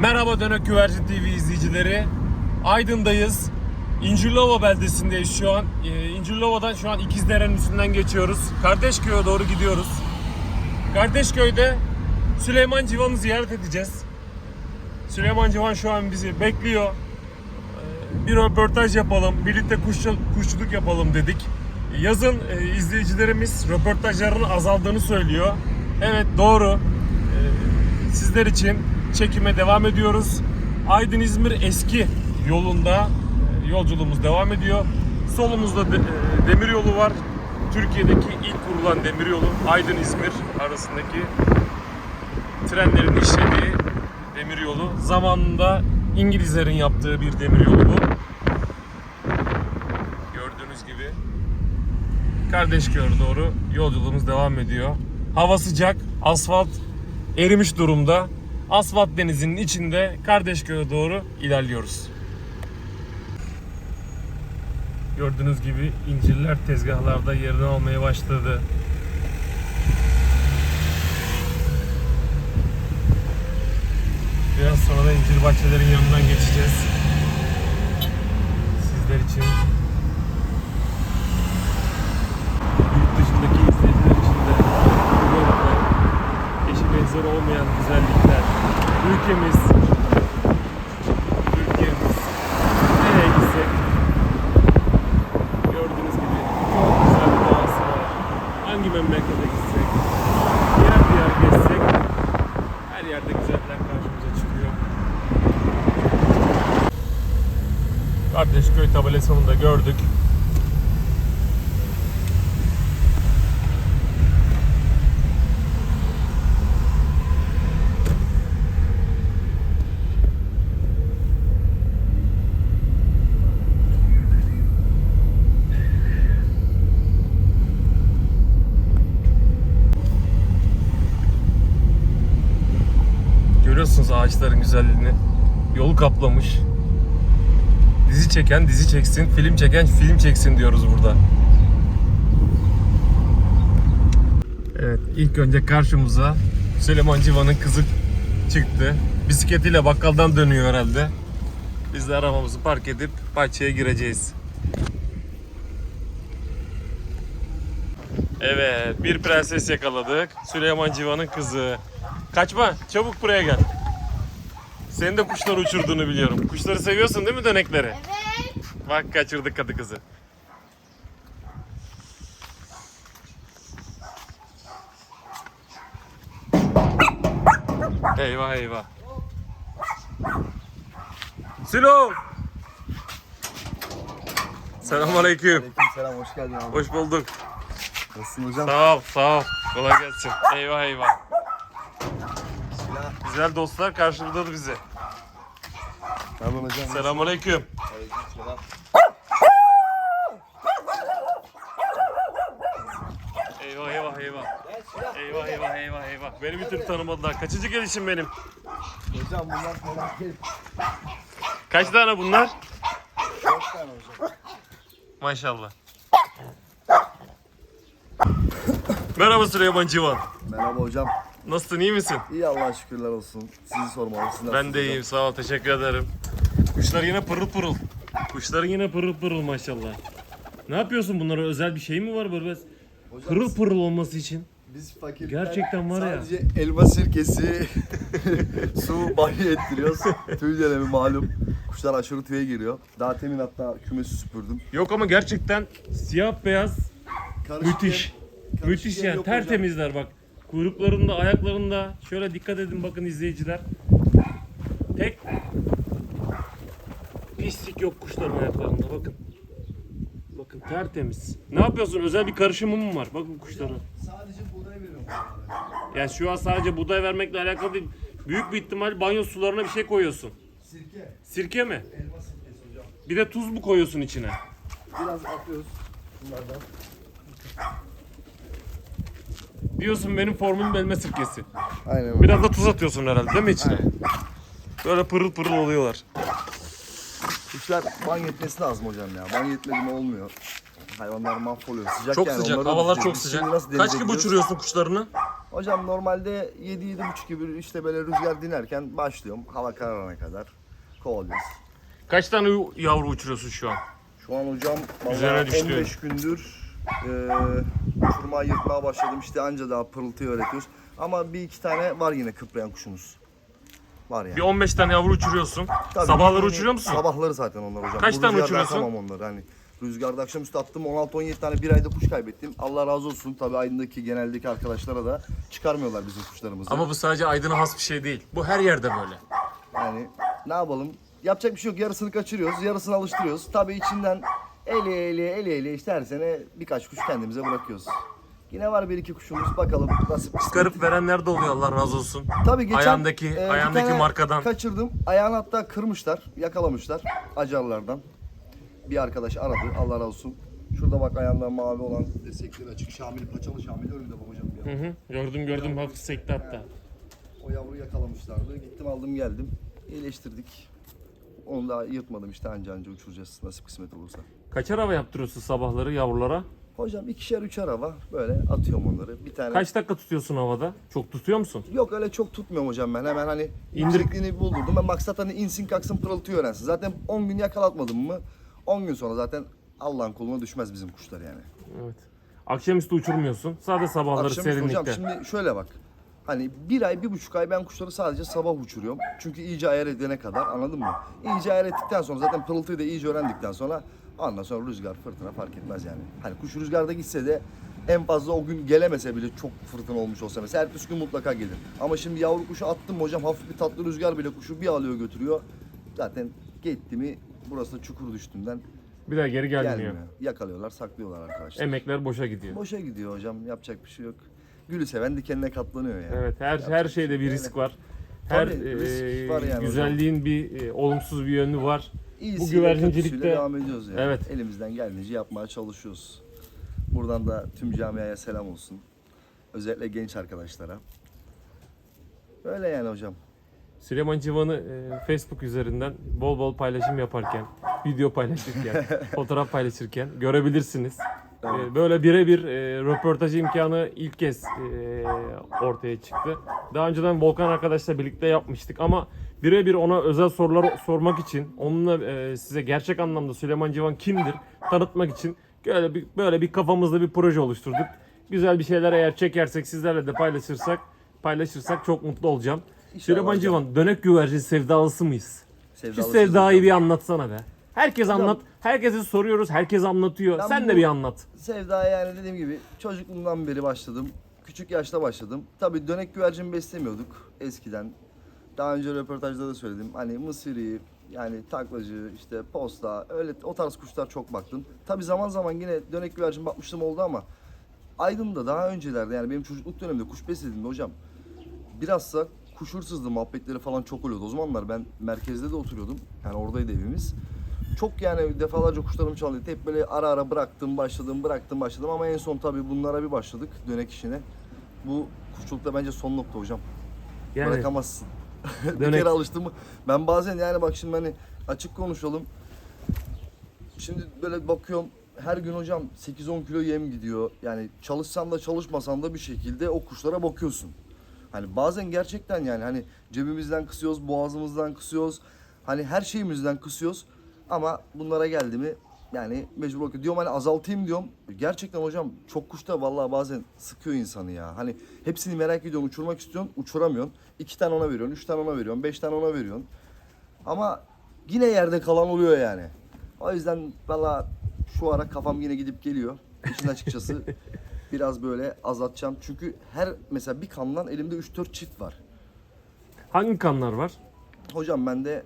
Merhaba Dönek Güvercin TV izleyicileri. Aydın'dayız. İncirlova beldesindeyiz şu an. Ee, İncirlova'dan şu an İkizdere'nin üstünden geçiyoruz. Kardeşköy'e doğru gidiyoruz. Kardeşköy'de Süleyman Civan'ı ziyaret edeceğiz. Süleyman Civan şu an bizi bekliyor. Ee, Bir röportaj yapalım, birlikte kuşçu, kuşçuluk yapalım dedik. Yazın e, izleyicilerimiz röportajların azaldığını söylüyor. Evet doğru. Ee, Sizler için çekime devam ediyoruz. Aydın İzmir eski yolunda e, yolculuğumuz devam ediyor. Solumuzda de, e, demir yolu var. Türkiye'deki ilk kurulan demir yolu Aydın İzmir arasındaki trenlerin işlediği demir yolu. Zamanında İngilizlerin yaptığı bir demir yolu bu. Gördüğünüz gibi Kardeşköy'e doğru yolculuğumuz devam ediyor. Hava sıcak, asfalt erimiş durumda. Asfalt denizinin içinde Kardeşköy'e doğru ilerliyoruz. Gördüğünüz gibi incirler tezgahlarda yerini almaya başladı. Biraz sonra da incir bahçelerin yanından geçeceğiz. Sizler için yurt dışındaki izleyiciler için de böyle eşi benzeri olmayan güzellikler. Ülkemiz, ülkemiz nereye gitsek gördüğünüz gibi çok güzel bir doğası var. Hangi memlekete gitsek, diğer diğer gezsek her yerde güzeller karşımıza çıkıyor. Kardeşköy tabelasını da gördük. Ağaçların güzelliğini. Yolu kaplamış. Dizi çeken dizi çeksin, film çeken film çeksin diyoruz burada. Evet, ilk önce karşımıza Süleyman Civan'ın kızı çıktı. Bisikletiyle bakkaldan dönüyor herhalde. Biz de arabamızı park edip bahçeye gireceğiz. Evet, bir prenses yakaladık. Süleyman Civan'ın kızı. Kaçma, çabuk buraya gel. Senin de kuşlar uçurduğunu biliyorum. Kuşları seviyorsun değil mi dönekleri? Evet. Bak kaçırdık kadı kızı. Eyvah eyvah. Silo. Selamünaleyküm. Selam hoş geldin abi. Hoş bulduk. Nasılsın hocam? Sağ ol, sağ ol. Kolay gelsin. Eyvah eyvah. Güzel dostlar karşıladı bizi. Tamam hocam. Selamünaleyküm. Aleykümselam. Eyvah eyvah eyvah. Eyvah eyvah eyvah eyvah. Beni bir türlü tanımadılar. Kaçıncı gelişim benim? Hocam bunlar felaket. Kaç tane bunlar? Dört tane hocam. Maşallah. Merhaba Süleyman Civan. Merhaba hocam. Nasılsın iyi misin? İyi Allah'a şükürler olsun. Sizi sormalı. Siz Ben de iyiyim sağ ol teşekkür ederim. Kuşlar yine pırıl pırıl. Kuşların yine pırıl pırıl maşallah. Ne yapıyorsun bunlara özel bir şey mi var böyle Hocam pırıl pırıl olması için? biz fakirler Gerçekten var ya. sadece elma sirkesi, su banyo ettiriyoruz. Tüy dönemi malum. Kuşlar aşırı tüye giriyor. Daha temin hatta kümesi süpürdüm. Yok ama gerçekten siyah beyaz Karışık müthiş. karışık Müthiş yem yani yok hocam. tertemizler bak. Kuyruklarında, ayaklarında şöyle dikkat edin bakın izleyiciler. Tek pislik yok kuşların ayaklarında bakın. Bakın tertemiz. Ne yapıyorsun? Özel bir karışımı mı var? Bakın kuşlara. Sadece buğday veriyorum. Yani şu an sadece buğday vermekle alakalı değil. Büyük bir ihtimal banyo sularına bir şey koyuyorsun. Sirke, Sirke mi? elma sirkesi hocam. Bir de tuz mu koyuyorsun içine? Biraz atıyoruz bunlardan. Diyorsun benim formum elma sirkesi. Aynen öyle. Biraz da tuz atıyorsun herhalde değil mi içine? Böyle pırıl pırıl oluyorlar. Kuşlar banyo etmesi lazım hocam ya. Banyo etmedi mi olmuyor. Hayvanlar mahvoluyor. Sıcak Çok yani. sıcak. onları da Havalar çok sıcak. nasıl Kaç gibi gidiyoruz? uçuruyorsun kuşlarını? Hocam normalde 7-7.30 gibi işte böyle rüzgar dinerken başlıyorum. Hava kararana kadar kovalıyoruz. Kaç tane yavru uçuruyorsun şu an? Şu an hocam Üzerine düştü. 15 gündür e, uçurmaya yırtmaya başladım. İşte anca daha pırıltıyı öğretiyoruz. Ama bir iki tane var yine kıprayan kuşumuz. Var yani. Bir 15 tane yavru uçuruyorsun. Tabii Sabahları yeni- uçuruyor musun? Sabahları zaten onlar hocam. Kaç Bu tane rüzgarda uçuruyorsun? atamam onları hani. Rüzgarda akşamüstü attım 16-17 tane bir ayda kuş kaybettim. Allah razı olsun tabii Aydın'daki geneldeki arkadaşlara da çıkarmıyorlar bizim kuşlarımızı. Ama bu sadece Aydın'a has bir şey değil. Bu her yerde böyle. Yani ne yapalım? Yapacak bir şey yok. Yarısını kaçırıyoruz, yarısını alıştırıyoruz. Tabii içinden ele ele ele ele işte her sene birkaç kuş kendimize bırakıyoruz. Yine var bir iki kuşumuz bakalım nasip kısmet. Çıkarıp verenler de oluyor Allah razı olsun. Tabii geçen Ayağındaki- e, bir ayağındaki tane markadan. kaçırdım. Ayağını hatta kırmışlar, yakalamışlar acarlardan. Bir arkadaş aradı. Allah razı olsun. Şurada bak ayağında mavi olan desekleri açık. Şamil, paçalı Şamil hocam bir Hı hı. Gördüm gördüm hafif sekti hatta. O yavruyu yakalamışlardı. Gittim aldım geldim. İyileştirdik. Onu da yırtmadım işte anca anca uçuracağız nasip kısmet olursa. Kaçar hava yaptırıyorsun sabahları yavrulara? Hocam ikişer üçer hava böyle atıyorum onları. Bir tane Kaç dakika tutuyorsun havada? Çok tutuyor musun? Yok öyle çok tutmuyorum hocam ben. Hemen hani İndir- yüksekliğini buldurdum. Ben maksat hani insin kalksın pırıltıyı öğrensin. Zaten 10 gün yakalatmadım mı 10 gün sonra zaten Allah'ın koluna düşmez bizim kuşlar yani. Evet. Akşamüstü uçurmuyorsun. Sadece sabahları Akşamüstü hocam serinlikte. şimdi şöyle bak. Hani bir ay, bir buçuk ay ben kuşları sadece sabah uçuruyorum. Çünkü iyice ayar edene kadar anladın mı? İyice ayar ettikten sonra zaten pırıltıyı da iyice öğrendikten sonra ondan sonra rüzgar, fırtına fark etmez yani. Hani kuş rüzgarda gitse de en fazla o gün gelemese bile çok fırtına olmuş olsa mesela ertesi gün mutlaka gelir. Ama şimdi yavru kuşu attım hocam hafif bir tatlı rüzgar bile kuşu bir alıyor götürüyor. Zaten gitti mi burası da çukur düştüğünden Bir daha geri gelmiyor. gelmiyor. Yakalıyorlar, saklıyorlar arkadaşlar. Emekler boşa gidiyor. Boşa gidiyor hocam. Yapacak bir şey yok. Gülü seven dikenine katlanıyor yani. Evet her Yapacak her şey şeyde bir risk var. Her Tabii, risk e, var yani güzelliğin bir e, olumsuz bir yönü var. İyisiyle, Bu güvercincilikte- devam ediyoruz yani. Evet. Elimizden geldiğince yapmaya çalışıyoruz. Buradan da tüm camiaya selam olsun. Özellikle genç arkadaşlara. Öyle yani hocam. Süleyman Civan'ı e, Facebook üzerinden bol bol paylaşım yaparken, video paylaşırken, fotoğraf paylaşırken görebilirsiniz. E, böyle birebir e, röportaj imkanı ilk kez e, ortaya çıktı. Daha önceden Volkan arkadaşla birlikte yapmıştık ama birebir ona özel sorular sormak için, onunla e, size gerçek anlamda Süleyman Civan kimdir tanıtmak için böyle bir, böyle bir kafamızda bir proje oluşturduk. Güzel bir şeyler eğer çekersek, sizlerle de paylaşırsak, paylaşırsak çok mutlu olacağım. İnşallah Süleyman hocam. Civan dönek güvercin sevdalısı mıyız? Şu sevdayı hocam. bir anlatsana be. Herkes anlat. Herkese soruyoruz. Herkes anlatıyor. Ben Sen bu- de bir anlat. Sevda yani dediğim gibi çocukluğumdan beri başladım. Küçük yaşta başladım. Tabii dönek güvercin beslemiyorduk eskiden. Daha önce röportajda da söyledim. Hani mısırı, yani taklacı, işte posta, öyle o tarz kuşlar çok baktım. Tabii zaman zaman yine dönek güvercin bakmıştım oldu ama Aydın'da daha öncelerde yani benim çocukluk döneminde kuş beslediğimde hocam bilhassa kuş hırsızlığı muhabbetleri falan çok oluyordu. O zamanlar ben merkezde de oturuyordum. Yani oradaydı evimiz. Çok yani defalarca kuşlarım çaldı. Hep böyle ara ara bıraktım, başladım, bıraktım, başladım ama en son tabii bunlara bir başladık dönek işine. Bu kuşçulukta bence son nokta hocam. Yani Bırakamazsın. bir kere alıştım? Ben bazen yani bak şimdi hani açık konuşalım. Şimdi böyle bakıyorum her gün hocam 8-10 kilo yem gidiyor. Yani çalışsan da çalışmasan da bir şekilde o kuşlara bakıyorsun. Hani bazen gerçekten yani hani cebimizden kısıyoruz, boğazımızdan kısıyoruz. Hani her şeyimizden kısıyoruz. Ama bunlara geldi mi yani mecbur bakıyor. Diyorum hani azaltayım diyorum. Gerçekten hocam çok kuş da vallahi bazen sıkıyor insanı ya. Hani hepsini merak ediyorsun, uçurmak istiyorsun, uçuramıyorsun. İki tane ona veriyorsun, üç tane ona veriyorsun, beş tane ona veriyorsun. Ama yine yerde kalan oluyor yani. O yüzden valla şu ara kafam yine gidip geliyor. İşin açıkçası biraz böyle azaltacağım. Çünkü her mesela bir kandan elimde 3-4 çift var. hangi kanlar var? Hocam bende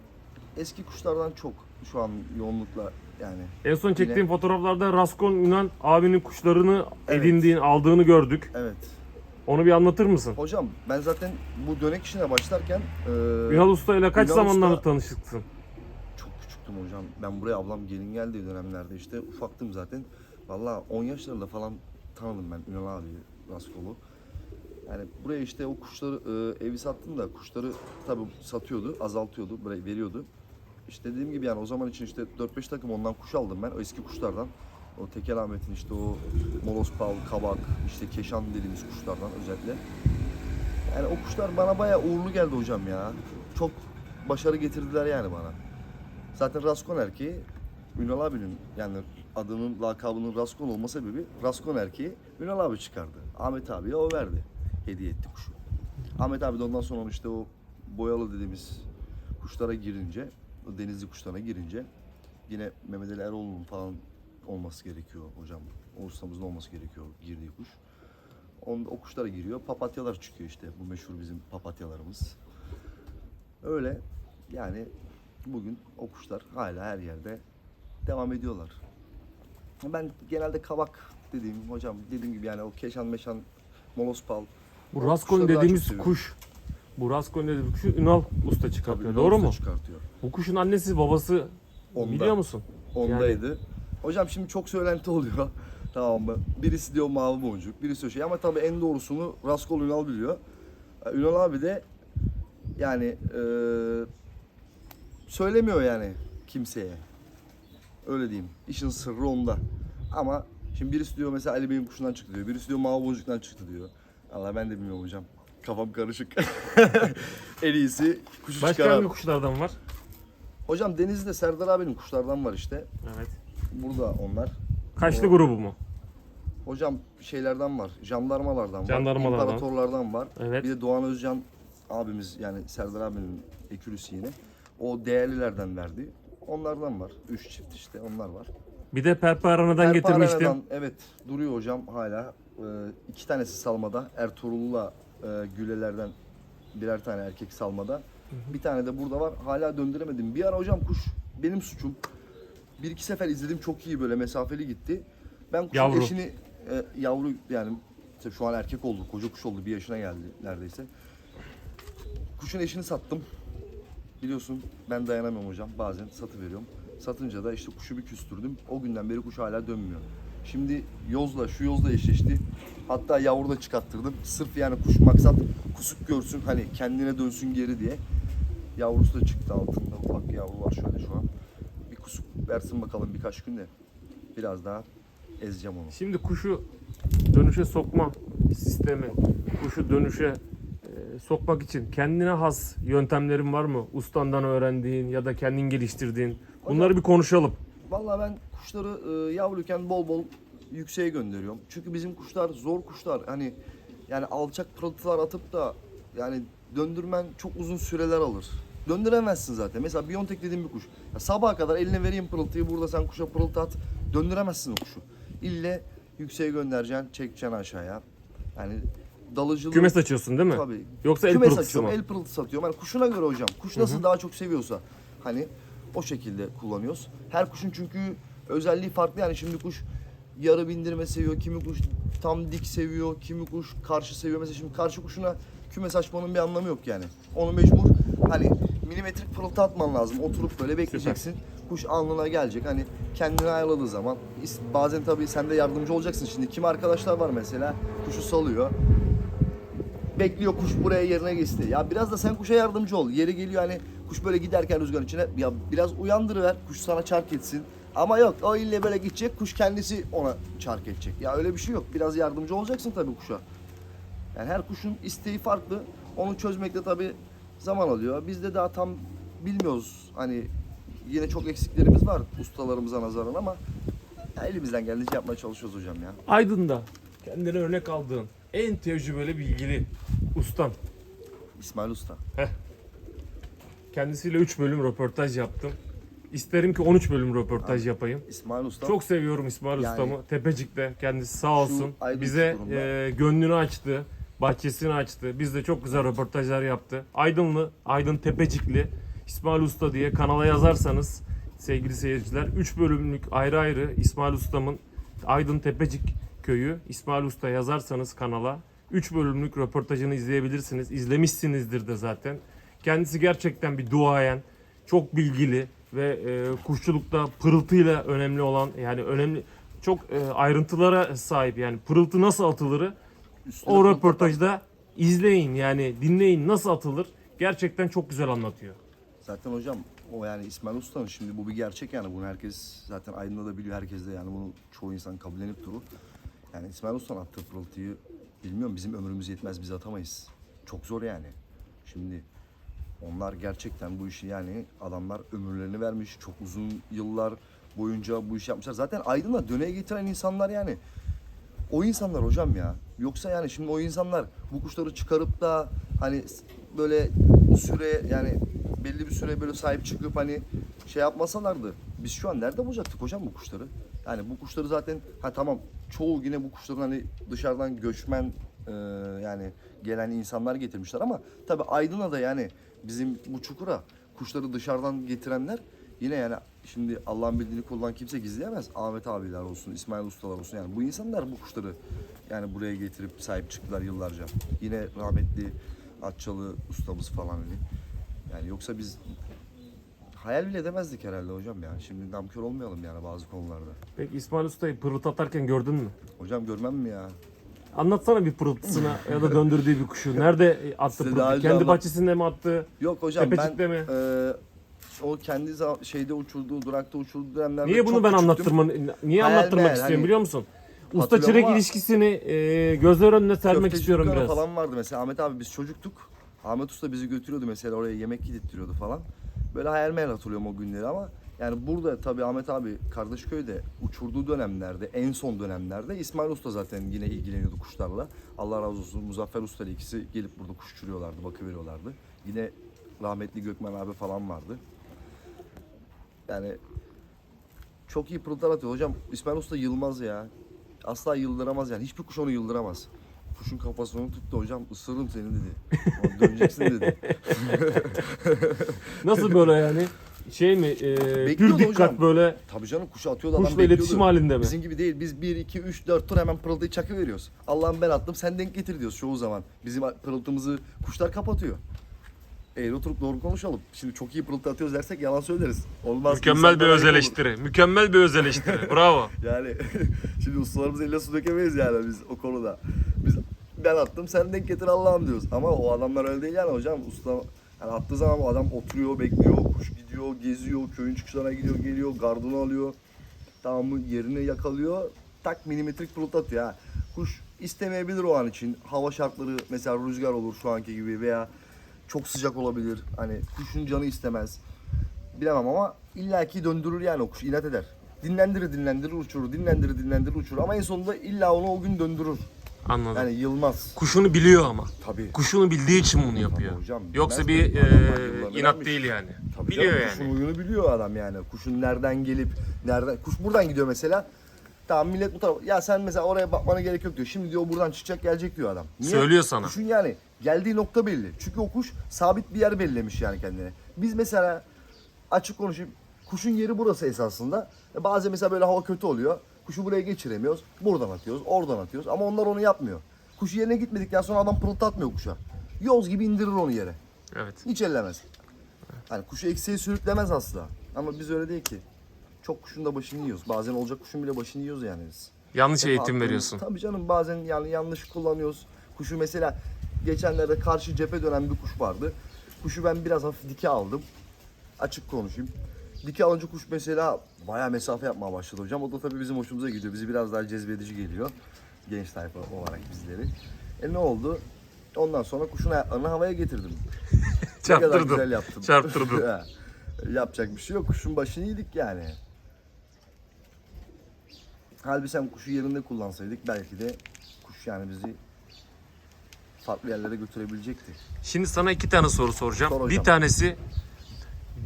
eski kuşlardan çok şu an yoğunlukla yani. En son çektiğim Yine- fotoğraflarda Raskon Yunan abinin kuşlarını Evet. edindiğin, aldığını gördük. Evet. Onu bir anlatır mısın? Hocam ben zaten bu dönek işine başlarken e, Ünal Usta ile kaç Ünal zamandan Usta- tanışıksın? çok küçüktüm hocam. Ben buraya ablam gelin geldiği dönemlerde işte ufaktım zaten. Valla 10 yaşlarında falan tanıdım ben Ünal abi Raskol'u. Yani buraya işte o kuşları e, evi sattım da kuşları tabii satıyordu, azaltıyordu, buraya veriyordu. İşte dediğim gibi yani o zaman için işte 4-5 takım ondan kuş aldım ben o eski kuşlardan. O Tekel Ahmet'in işte o Molospal, Kabak, işte Keşan dediğimiz kuşlardan özellikle. Yani o kuşlar bana bayağı uğurlu geldi hocam ya. Çok başarı getirdiler yani bana. Zaten Raskon erkeği Ünal abinin yani adının lakabının Raskon olma sebebi Raskon erkeği Ünal abi çıkardı. Ahmet abiye o verdi. Hediye etti kuşu. Ahmet abi de ondan sonra işte o boyalı dediğimiz kuşlara girince, denizli kuşlarına girince yine Mehmet Ali Eroğlu'nun falan olması gerekiyor hocam. O ustamızın olması gerekiyor girdiği kuş. On, o kuşlara giriyor. Papatyalar çıkıyor işte. Bu meşhur bizim papatyalarımız. Öyle yani bugün o kuşlar hala her yerde devam ediyorlar. Ben genelde kabak dediğim hocam dediğim gibi yani o keşan meşan molospal Bu Raskon dediğimiz kuş. Bu Raskon dediğimiz kuşu Ünal Usta çıkartıyor. Tabii, Doğru usta mu? çıkartıyor. Bu kuşun annesi babası Onda. biliyor musun? Ondaydı. Hocam şimdi çok söylenti oluyor. tamam mı? Birisi diyor mavi boncuk, birisi diyor şey ama tabii en doğrusunu Raskol Ünal biliyor. Ee, Ünal abi de yani eee, söylemiyor yani kimseye. Öyle diyeyim. İşin sırrı onda. Ama şimdi birisi diyor mesela Ali Bey'in kuşundan çıktı diyor. Birisi diyor mavi boncuktan çıktı diyor. Allah ben de bilmiyorum hocam. Kafam karışık. en iyisi kuşu Başka çıkaran. hangi kuşlardan var? Hocam Denizli'de Serdar abinin kuşlardan var işte. Evet. Burada onlar. Kaçlı O- grubu mu? Hocam şeylerden var, jandarmalardan var, Jandarmalardan. imparatorlardan var. Evet. Bir de Doğan Özcan abimiz yani Serdar abinin ekürüsü yine. O değerlilerden verdi. Onlardan var. Üç çift işte onlar var. Bir de Perparana'dan getirmiştim. Perparana'dan, Evet duruyor hocam hala. Ee, iki tanesi salmada. Ertuğrul'la e, Güleler'den birer tane erkek salmada. Bir tane de burada var. Hala döndüremedim. Bir ara hocam kuş benim suçum. Bir iki sefer izledim çok iyi böyle mesafeli gitti. Ben kuşun Yavru. eşini e, yavru yani işte şu an erkek oldu. Koca kuş oldu. Bir yaşına geldi neredeyse. Kuşun eşini sattım. Biliyorsun ben dayanamıyorum hocam. Bazen satı veriyorum. Satınca da işte kuşu bir küstürdüm. O günden beri kuş hala dönmüyor. Şimdi yozla şu yozla eşleşti. Hatta yavru da çıkarttırdım. Sırf yani kuş maksat kusuk görsün hani kendine dönsün geri diye. Yavrusu da çıktı altında. Ufak yavru var şöyle şu an. Bir kusuk versin bakalım birkaç günde. Biraz daha ezeceğim onu. Şimdi kuşu dönüşe sokma sistemi, kuşu dönüşe e, sokmak için kendine has yöntemlerin var mı? Ustandan öğrendiğin ya da kendin geliştirdiğin. Bunları bir konuşalım. Vallahi ben kuşları e, yavruyken bol bol yükseğe gönderiyorum. Çünkü bizim kuşlar zor kuşlar. Hani yani alçak pırıltılar atıp da yani döndürmen çok uzun süreler alır. Döndüremezsin zaten. Mesela Biontech dediğim bir kuş. Ya sabaha kadar eline vereyim pırıltıyı burada sen kuşa pırıltı at. Döndüremezsin o kuşu. İlle yükseğe göndereceksin, çekeceksin aşağıya. Yani dalıcılığı... Kümes açıyorsun değil mi? Tabii. Yoksa el Kümes pırıltısı açıyorum, mı? el pırıltısı atıyorum. Yani kuşuna göre hocam. Kuş nasıl daha çok seviyorsa hani o şekilde kullanıyoruz. Her kuşun çünkü özelliği farklı. Yani şimdi kuş yarı bindirme seviyor, kimi kuş tam dik seviyor, kimi kuş karşı seviyor. Mesela şimdi karşı kuşuna kümes açmanın bir anlamı yok yani. Onu mecbur hani milimetrik pırıltı atman lazım. Oturup böyle bekleyeceksin. Kuş alnına gelecek. Hani kendini ayarladığı zaman bazen tabii sen de yardımcı olacaksın. Şimdi kim arkadaşlar var mesela kuşu salıyor bekliyor kuş buraya yerine geçti. Ya biraz da sen kuşa yardımcı ol. Yeri geliyor hani kuş böyle giderken rüzgarın içine ya biraz uyandırıver kuş sana çark etsin. Ama yok o ille böyle gidecek kuş kendisi ona çark edecek. Ya öyle bir şey yok. Biraz yardımcı olacaksın tabii kuşa. Yani her kuşun isteği farklı. Onu çözmekte tabii zaman alıyor. Biz de daha tam bilmiyoruz. Hani yine çok eksiklerimiz var ustalarımıza nazaran ama elimizden geldiğince yapmaya çalışıyoruz hocam ya. Aydın'da kendine örnek aldığın en tecrübeli bilgili ustan. İsmail Usta. Kendisiyle 3 bölüm röportaj yaptım. İsterim ki 13 bölüm röportaj yapayım. İsmail Usta. Çok seviyorum İsmail Yani- Ustam'ı. Tepecik'te kendisi sağ olsun. Bize e, gönlünü açtı. Bahçesini açtı. Biz de çok güzel röportajlar yaptı. Aydınlı, Aydın Tepecikli İsmail Usta diye kanala yazarsanız sevgili seyirciler 3 bölümlük ayrı ayrı İsmail Ustam'ın Aydın Tepecik köyü İsmail Usta yazarsanız kanala 3 bölümlük röportajını izleyebilirsiniz. İzlemişsinizdir de zaten. Kendisi gerçekten bir duayen, çok bilgili ve e, kuşçulukta pırıltıyla önemli olan yani önemli çok e, ayrıntılara sahip yani pırıltı nasıl atılırı Üstüne o röportajda izleyin yani dinleyin nasıl atılır gerçekten çok güzel anlatıyor. Zaten hocam o yani İsmail Usta'nın şimdi bu bir gerçek yani bunu herkes zaten Aydın'da da biliyor herkes de yani bunu çoğu insan kabullenip durur. Yani İsmail Usta'nın attığı pırıltıyı bilmiyorum bizim ömrümüz yetmez biz atamayız. Çok zor yani. Şimdi onlar gerçekten bu işi yani adamlar ömürlerini vermiş çok uzun yıllar boyunca bu işi yapmışlar. Zaten Aydın'la döneye getiren insanlar yani o insanlar hocam ya. Yoksa yani şimdi o insanlar bu kuşları çıkarıp da hani böyle süre yani belli bir süre böyle sahip çıkıp hani şey yapmasalardı biz şu an nerede bulacaktık hocam bu kuşları? Yani bu kuşları zaten ha tamam çoğu yine bu kuşların hani dışarıdan göçmen e, yani gelen insanlar getirmişler ama tabii Aydın'a da yani bizim bu çukura kuşları dışarıdan getirenler yine yani şimdi Allah'ın bildiğini kullanan kimse gizleyemez. Ahmet abiler olsun, İsmail ustalar olsun yani bu insanlar bu kuşları yani buraya getirip sahip çıktılar yıllarca. Yine rahmetli Atçalı ustamız falan hani. Yani yoksa biz hayal bile edemezdik herhalde hocam ya. Şimdi namkör olmayalım yani bazı konularda. Peki İsmail Usta'yı pırıltı atarken gördün mü? Hocam görmem mi ya? Anlatsana bir pırıltısına ya da döndürdüğü bir kuşu. Nerede attı Size daha pırıltıyı? önce Kendi anlat- bahçesinde mi attı? Yok hocam ben Tepecikte mi? e, o kendi za- şeyde uçurduğu, durakta uçurduğu dönemlerde Niye bunu çok ben küçüktüm. anlattırma niye Hayal anlattırmak meyal, istiyorum hani- biliyor musun? Usta Hatırlıyorum ama- ilişkisini e, gözler önüne sermek Köfteci istiyorum dükkanı biraz. falan vardı mesela Ahmet abi biz çocuktuk. Ahmet Usta bizi götürüyordu mesela oraya yemek yedirtiyordu falan. Böyle hayal meyal hatırlıyorum o günleri ama yani burada tabii Ahmet abi Kardeşköy'de uçurduğu dönemlerde en son dönemlerde İsmail Usta zaten yine ilgileniyordu kuşlarla. Allah razı olsun Muzaffer Usta ile ikisi gelip burada kuş uçuruyorlardı, bakıveriyorlardı. Yine rahmetli Gökmen abi falan vardı. Yani çok iyi pırıltılar atıyor. Hocam İsmail Usta yılmaz ya. Asla yıldıramaz yani. Hiçbir kuş onu yıldıramaz. Kuşun kafasını tuttu hocam ısırırım seni dedi. Döneceksin dedi. Nasıl böyle yani? Şey mi? E, Bekliyordu pür dikkat hocam. böyle Tabii canım kuşu atıyordu adam kuşla bekliyordu. iletişim halinde mi? Bizim gibi değil. Biz 1, 2, 3, 4 tur hemen pırıltıyı çakı veriyoruz. Allah'ım ben attım sen denk getir diyoruz çoğu zaman. Bizim pırıltımızı kuşlar kapatıyor. Eğri oturup doğru konuşalım. Şimdi çok iyi pırıltı atıyoruz dersek yalan söyleriz. Olmaz. Mükemmel bir İnsanlara öz ayıp olur. eleştiri. Mükemmel bir öz eleştiri. Bravo. Yani şimdi ustalarımız eline su dökemeyiz yani biz o konuda. Biz ben attım sen denk getir Allah'ım diyoruz. Ama o adamlar öyle değil yani hocam. Usta yani attığı zaman o adam oturuyor, bekliyor, kuş gidiyor, geziyor, köyün çıkışlarına gidiyor, geliyor, gardını alıyor. Tamam mı? Yerini yakalıyor. Tak milimetrik pırıltı atıyor ha. Kuş istemeyebilir o an için. Hava şartları mesela rüzgar olur şu anki gibi veya çok sıcak olabilir. Hani kuşun canı istemez. Bilemem ama illaki döndürür yani o kuş inat eder. Dinlendirir dinlendirir uçurur, dinlendirir dinlendirir uçurur ama en sonunda illa onu o gün döndürür. Anladım. Yani yılmaz. Kuşunu biliyor ama. Tabii. Kuşunu bildiği için bunu yapıyor. Hocam, Yoksa bilmez bir mi? E, yıllarını inat vermiş. değil yani. Biliyor canım, yani. Kuşun huyunu biliyor adam yani. Kuşun nereden gelip nereden kuş buradan gidiyor mesela. Tamam millet bu tarafa. Ya sen mesela oraya bakmana gerek yok diyor. Şimdi diyor buradan çıkacak gelecek diyor adam. Niye? Söylüyor sana. Kuşun yani geldiği nokta belli. Çünkü o kuş sabit bir yer belirlemiş yani kendine. Biz mesela açık konuşayım. Kuşun yeri burası esasında. E bazen mesela böyle hava kötü oluyor. Kuşu buraya geçiremiyoruz. Buradan atıyoruz, oradan atıyoruz. Ama onlar onu yapmıyor. Kuş yerine gitmedikten sonra adam pırıltı atmıyor kuşa. Yoz gibi indirir onu yere. Evet. Hiç ellemez. Hani kuşu eksiğe sürüklemez asla. Ama biz öyle değil ki. Çok kuşun da başını yiyoruz. Bazen olacak kuşun bile başını yiyoruz yani biz. Yanlış eğitim veriyorsun. Tabii canım bazen yani yanlış kullanıyoruz. Kuşu mesela geçenlerde karşı cephe dönen bir kuş vardı. Kuşu ben biraz hafif dike aldım. Açık konuşayım. Dike alınca kuş mesela bayağı mesafe yapmaya başladı hocam. O da tabii bizim hoşumuza gidiyor. Bizi biraz daha cezbedici geliyor. Genç tayfa olarak bizleri. E ne oldu? Ondan sonra kuşun ayaklarını havaya getirdim. Ne kadar güzel yaptım. Çarptırdım. Ha, Yapacak bir şey yok. Kuşun başını yedik yani. Halbuki sen kuşu yerinde kullansaydık belki de kuş yani bizi farklı yerlere götürebilecekti. Şimdi sana iki tane soru soracağım. Sor hocam. bir tanesi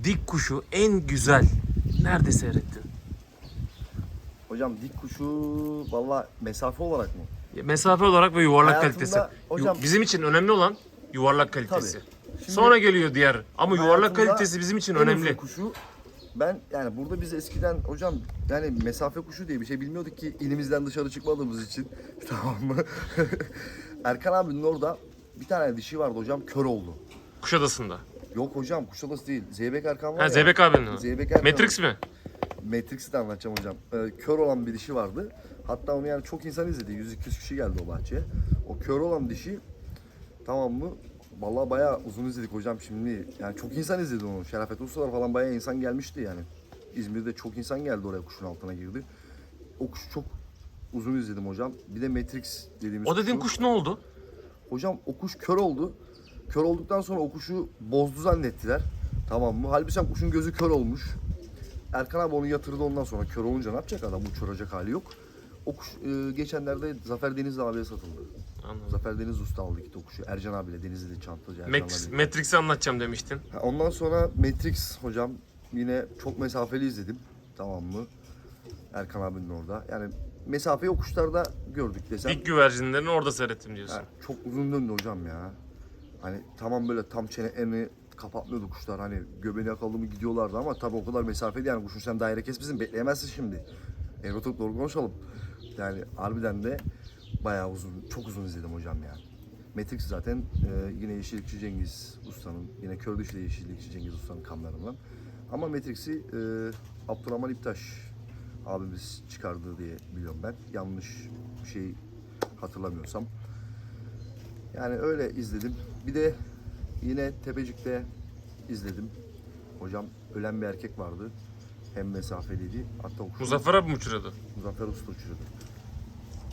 dik kuşu en güzel nerede seyrettin? Hocam dik kuşu valla mesafe olarak mı? Ya Mesafe olarak ve yuvarlak Hayatımda kalitesi. hocam- bizim için önemli olan yuvarlak kalitesi. Şimdi Sonra geliyor diğer ama yuvarlak Hayatımda kalitesi bizim için en uzun önemli. kuşu ben yani burada biz eskiden hocam yani mesafe kuşu diye bir şey bilmiyorduk ki ilimizden dışarı çıkmadığımız için tamam mı? Erkan abinin orada bir tane dişi vardı hocam kör oldu. Kuşadası'nda. Yok hocam Kuşadası değil. Zeybek Erkan var Ha ya. Zeybek abinin mi? Zeybek Erkan. Matrix mi? Matrix'i de anlatacağım hocam. Ee, kör olan bir dişi vardı. Hatta onu yani çok insan izledi. 100-200 kişi geldi o bahçeye. O kör olan dişi tamam mı? Vallahi bayağı uzun izledik hocam şimdi. Yani çok insan izledi onu. Şerafet Ustalar falan bayağı insan gelmişti yani. İzmir'de çok insan geldi oraya kuşun altına girdi. O kuş çok uzun izledim hocam. Bir de Matrix dediğimiz O dediğin kuşu- kuş ne oldu? Hocam o kuş kör oldu. Kör olduktan sonra o kuşu bozdu zannettiler. Tamam mı? Halbuki sen kuşun gözü kör olmuş. Erkan abi onu yatırdı ondan sonra kör olunca ne yapacak adam? Uçuracak hali yok. O kuş e, geçenlerde Zafer Deniz abiye satıldı. Anladım. Zafer Deniz Usta aldı gitti o kuşu. Ercan abiyle Denizli'de çantacı Ercan'la Matrix. Matrix'i anlatacağım demiştin. Ha, Ondan sonra Matrix hocam yine çok mesafeli izledim. Tamam mı? Erkan abinin orada. Yani mesafeyi o kuşlarda gördük desem. İlk güvercinlerini orada seyrettim diyorsun. Ha, çok uzun döndü hocam ya. Hani tamam böyle tam çenelerini kapatmıyordu kuşlar. Hani göbeğini yakaladı mı gidiyorlardı ama tabii o kadar mesafeli yani kuşun sen daire kesmesin bekleyemezsin şimdi. En oturup doğru konuşalım. Yani harbiden de bayağı uzun, çok uzun izledim hocam ya. Matrix zaten e, yine Yeşillikçi Cengiz Usta'nın, yine kör dişli Yeşillikçi Cengiz Usta'nın kanlarından. Ama Matrix'i e, Abdurrahman İptaş abimiz çıkardı diye biliyorum ben. Yanlış bir şey hatırlamıyorsam. Yani öyle izledim. Bir de yine Tepecik'te izledim. Hocam ölen bir erkek vardı. Hem mesafeliydi. Hatta kuşu- Muzaffer abi mi uçuruyordu? Muzaffer Usta uçuyordu.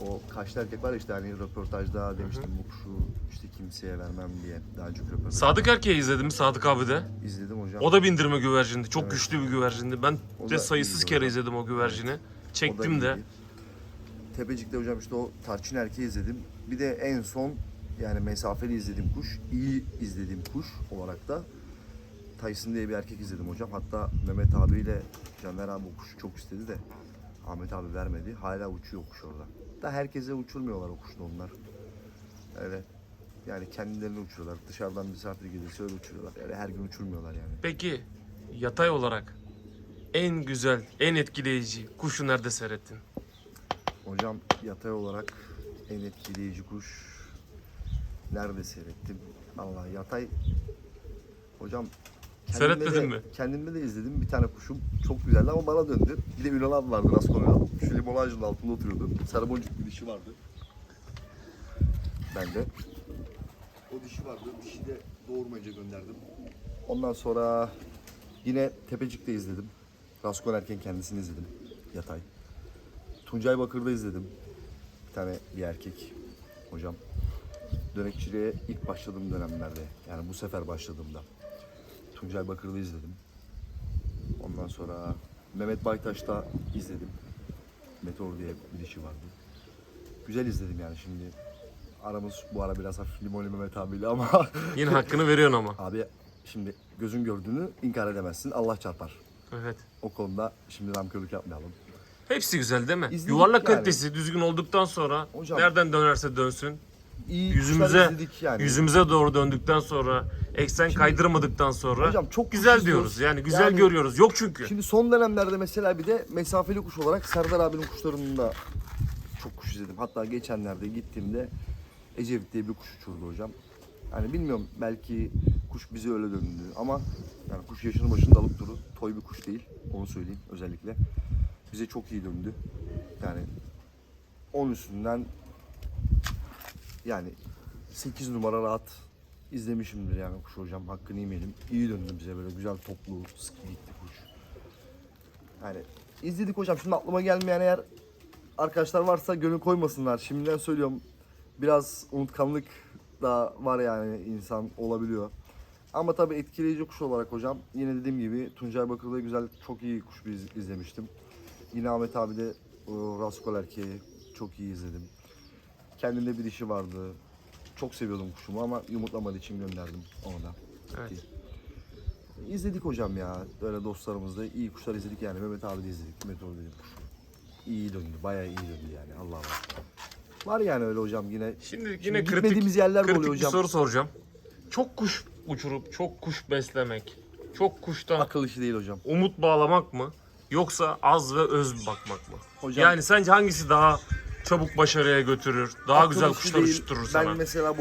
O kaçlı erkek var ya işte hani röportajda demiştim bu kuşu işte kimseye vermem diye daha önce röportaj Sadık Erkeği izledin mi Sadık abi de? izledim hocam. O da bindirme güvercindi. Çok Evet. güçlü bir güvercindi. Ben O de da sayısız iyiydi kere hocam. izledim o güvercini. O da Çektim de. iyiydi. Tepecik'te hocam işte o tarçın erkeği izledim. Bir de en son yani mesafeli izlediğim kuş, iyi izlediğim kuş olarak da Tyson diye bir erkek izledim hocam. Hatta Mehmet abiyle Caner abi o kuşu çok istedi de Ahmet abi vermedi. Hala uçuyor kuş orada. Da herkese uçurmuyorlar o kuşla onlar. Öyle. Yani kendilerini uçuruyorlar. Dışarıdan misafir gelirse öyle uçuruyorlar. Yani her gün uçurmuyorlar yani. Peki yatay olarak en güzel, en etkileyici kuşu nerede seyrettin? Hocam yatay olarak en etkileyici kuş nerede seyrettim? Allah yatay hocam kendimde Seyretmedin de, mi? Kendimde de izledim bir tane kuşum çok güzeldi ama bana döndü. Bir de Ünal abi vardı Rasko Ünal. Şu limon ağacının altında oturuyordu. Sarı boncuk bir dişi vardı. Bende. O dişi vardı. Dişi de doğurmayınca gönderdim. Ondan sonra yine Tepecik'te izledim. Raskon Erken kendisini izledim. Yatay. Tuncay Bakır'da izledim. Bir tane bir erkek hocam. Dönekçiliğe ilk başladığım dönemlerde. Yani bu sefer başladığımda. Tuncay Bakır'da izledim. Ondan sonra Mehmet Baytaş'ta izledim. Meteor diye bir dişi vardı. Güzel izledim yani şimdi. Aramız bu ara biraz hafif limonlu Mehmet abiyle ama Yine hakkını veriyorsun ama. abi şimdi gözün gördüğünü inkar edemezsin. Allah çarpar. Evet. O konuda şimdi namkörlük yapmayalım. Hepsi güzel değil mi? İzledik Yuvarlak yani. kalitesi düzgün olduktan sonra Hocam- nereden dönerse dönsün İyi yüzümüze izledik yani. yüzümüze doğru döndükten sonra eksen kaydırmadıktan sonra Hocam çok güzel diyoruz. Yani güzel Yani- görüyoruz. Yok çünkü. Şimdi son dönemlerde mesela bir de mesafeli kuş olarak Serdar abinin kuşlarının da çok kuş izledim. Hatta geçenlerde gittiğimde Ecevit diye bir kuş uçurdu hocam. Yani bilmiyorum belki kuş bize öyle döndü ama yani kuş yaşının başında alıp duru. Toy bir kuş değil. Onu söyleyeyim özellikle. Bize çok iyi döndü. Yani 10 üstünden yani 8 numara rahat izlemişimdir yani kuş hocam. Hakkını yemeyelim. İyi döndü bize böyle güzel toplu, sıkı gitti kuş. Yani izledik hocam. Şimdi aklıma gelmeyen eğer arkadaşlar varsa gönül koymasınlar. Şimdiden söylüyorum. Biraz unutkanlık da var yani insan olabiliyor. Ama tabii etkileyici kuş olarak hocam yine dediğim gibi Tuncay Bakır'da güzel çok iyi kuş bir iz- izlemiştim. Yine Ahmet abi de o erkeği çok iyi izledim. Kendinde bir dişi vardı. Çok seviyordum kuşumu ama yumurtlamadığı için gönderdim onu da. Evet. İzledik hocam ya. Böyle dostlarımızla iyi kuşlar izledik yani. Mehmet abi de izledik. Meteor dedim kuş. İyi döndü. Bayağı iyi döndü yani. Allah Allah. Var yani öyle hocam yine. Şimdi yine Şimdi kritik, gitmediğimiz yerler kritik oluyor bir hocam? soru soracağım. Çok kuş uçurup çok kuş beslemek, çok kuştan Akıl işi değil hocam. umut bağlamak mı yoksa az ve öz bakmak mı? Hocam- yani sence hangisi daha çabuk başarıya götürür, daha güzel kuşlar değil. uçurur Ben sana? mesela bu